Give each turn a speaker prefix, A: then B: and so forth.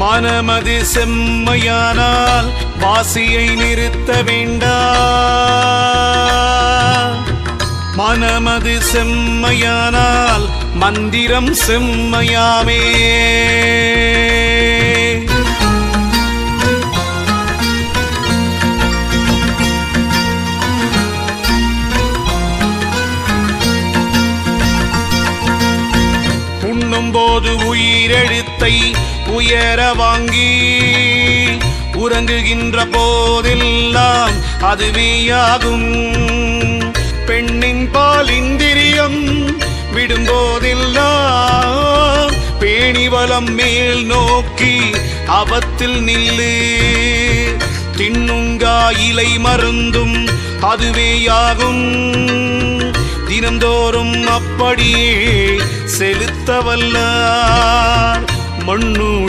A: மனமது செம்மையானால் வாசியை நிறுத்த வேண்டா. மனமது செம்மையானால் மந்திரம் செம்மையாமே. உண்ணும்போது உயிரெழுத்தை உயர வாங்கி உறங்குகின்ற போதெல்லாம் அதுவேயாகும். பெண்ணின் பால் இந்திரியம் விடும்போதெல்லாம் பேணிவலம் மேல் நோக்கி அவத்தில் நில்லு. தின்னுங்கா இலை மருந்தும் அதுவேயாகும். தினந்தோறும் அப்படியே செலுத்த வல்லார் மண்ணு